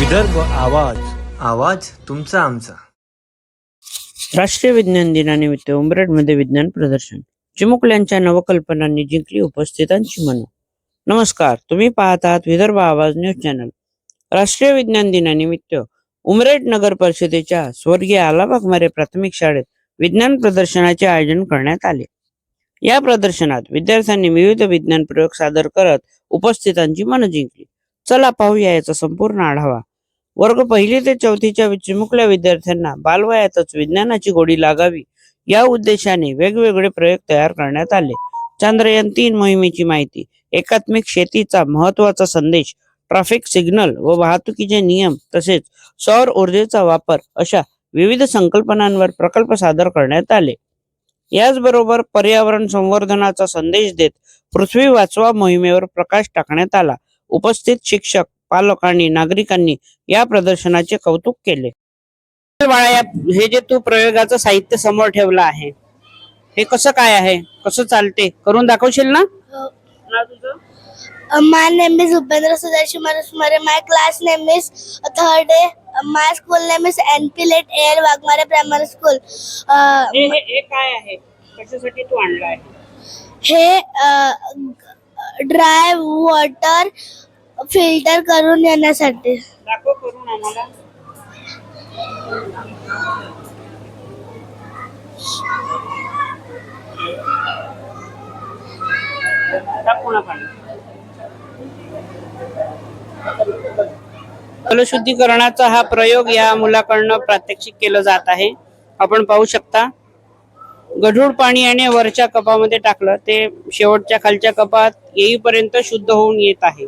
विदर्भ आवाज आवाज तुमचा आमचा. राष्ट्रीय विज्ञान दिनानिमित्त उमरेडमध्ये विज्ञान प्रदर्शन. चिमुकल्यांच्या नवकल्पनांनी जिंकली उपस्थितांची मन. नमस्कार तुम्ही पाहत आहात विदर्भ आवाज न्यूज चॅनल. राष्ट्रीय विज्ञान दिनानिमित्त उमरेड नगर परिषदेच्या स्वर्गीय आलाबाग मारे प्राथमिक शाळेत विज्ञान प्रदर्शनाचे आयोजन करण्यात आले. या प्रदर्शनात विद्यार्थ्यांनी विविध विज्ञान प्रयोग सादर करत उपस्थितांची मन जिंकली. चला पाहूया याचा संपूर्ण आढावा. वर्ग पहिली ते चौथीच्या चिमुकल्या विद्यार्थ्यांना बालवयातच विज्ञानाची गोडी लागावी या उद्देशाने वेगवेगळे प्रयोग तयार करण्यात आले. चांद्रयान तीन मोहिमेची माहिती एकात्मिक शेतीचा महत्त्वाचा संदेश ट्रॅफिक सिग्नल व वाहतुकीचे नियम तसेच सौर ऊर्जेचा वापर अशा विविध संकल्पनांवर प्रकल्प सादर करण्यात आले. याचबरोबर पर्यावरण संवर्धनाचा संदेश देत पृथ्वी वाचवा मोहिमेवर प्रकाश टाकण्यात आला. उपस्थित शिक्षक पालकांनी नागरिकांनी या प्रदर्शनाचे कौतुक केले. हे जे तू प्रयोगाचं साहित्य समोर ठेवलं आहे हे कसं काय आहे? कसं चालते? करून दाखवशील ना? My name is Upendra Sudarshi मारे my class name is third day my school name is N P late R Waghmare primary school काय आहे? हे ड्राय वॉटर फिल्टर करून येण्यासाठी. दाखव करून आम्हाला. जलशुद्धीकरणाचा हा प्रयोग या मुलाकडनं प्रात्यक्षिक केलं जात आहे. आपण पाहू शकता गढूळ पाणी आणि वरच्या कपामध्ये टाकलं ते शेवटच्या खालच्या कपात येईपर्यंत शुद्ध होऊन येत आहे.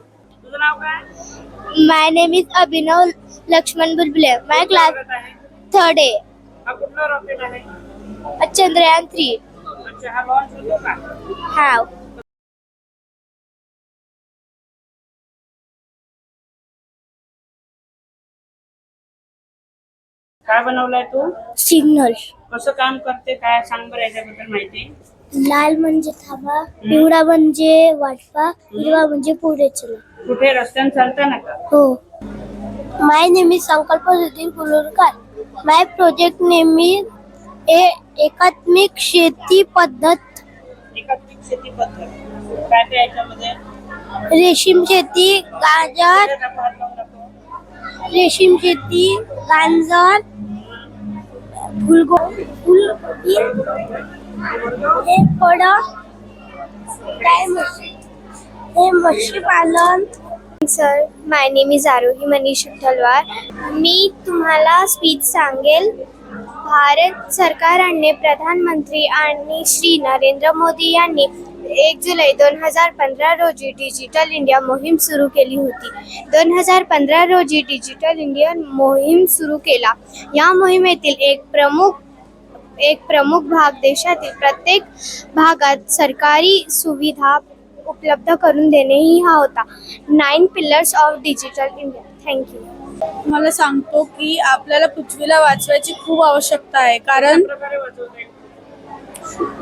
नाव काय my name is Abhinav Laxman Bulbule my class third day हा। कुठला रॉकेट आहे चंद्रयान थ्री अच्छा हा लॉन्च होतो का? हॅव काय बनवलंय तू? सिग्नल कसं काम करते काय सांग बरं याच्याबद्दल माहिती? लाल म्हणजे थांबा पिवळा म्हणजे वाटपा हिरवा म्हणजे पुढे चला कुठे रस्त्याने चालताना का हो my name is Sankalp Sudhir Kulurkar my project name is A एकात्मिक शेती पद्धत एकात्मिक शेती पद्धत काय काय याच्यामध्ये रेशीम शेती गाजर. रेशीम शेती गांजर फुलगो फुलगोबी हे फळं काय म्हशी हे मच्छी पालन sir my name is Arohi Manish Talwar मी तुम्हाला स्पीच सांगेल. भारत सरकारने प्रधानमंत्री आणि श्री नरेंद्र मोदी यांनी एक जुलै दोन हजार पंधरा रोजी डिजिटल इंडिया मोहीम सुरू केली होती. दोन हजार पंधरा रोजी डिजिटल इंडिया मोहीम सुरू केला. या मोहिमेतील एक प्रमुख एक प्रमुख भाग देशातील प्रत्येक भागात सरकारी सुविधा उपलब्ध करून देणे ही हा होता nine pillars of digital India thank you मला सांगतो की आपल्याला पृथ्वीला वाचवायची खूप आवश्यकता आहे. कारण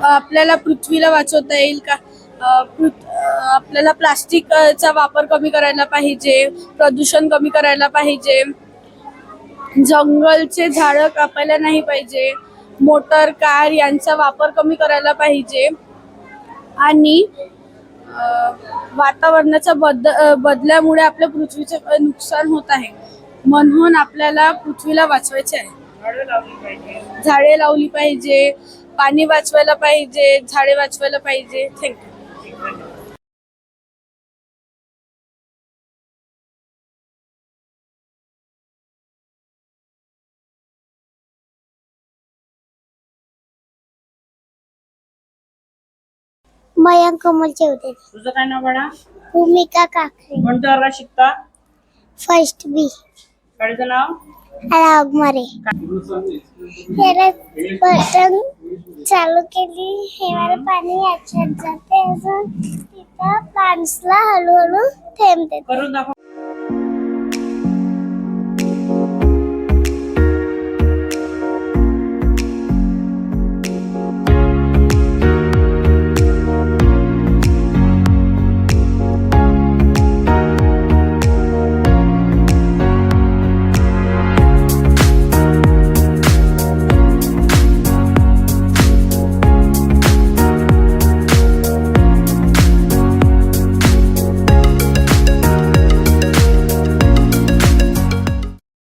आपल्याला पृथ्वीला वाचवता येईल का? आपल्याला प्लास्टिकचा वापर कमी करायला पाहिजे प्रदूषण कमी करायला पाहिजे. जंगलचे झाडं कापायला नाही पाहिजे. मोटर कार यांचा वापर कमी करायला पाहिजे. आणि वातावरणाच्या बद बदल्यामुळे आपल्या पृथ्वीचे नुकसान होत आहे. म्हणून आपल्याला पृथ्वीला वाचवायचे आहे. झाडे लावली पाहिजे पाणी वाचवायला पाहिजे झाडे वाचवायला पाहिजे. Thank you Mayank Kamal Chaudhary. तुझं काय नाव बाळा? भूमिका काकरे. कोणत्या वर्गात शिकता? फर्स्ट बी शाळेचं नाव? रागमारे बटन चालू केली. हेवाला पाणी याच्यात जाते. अजून तिथं प्लांट्सला हळूहळू थेंब देते. करून दाखव.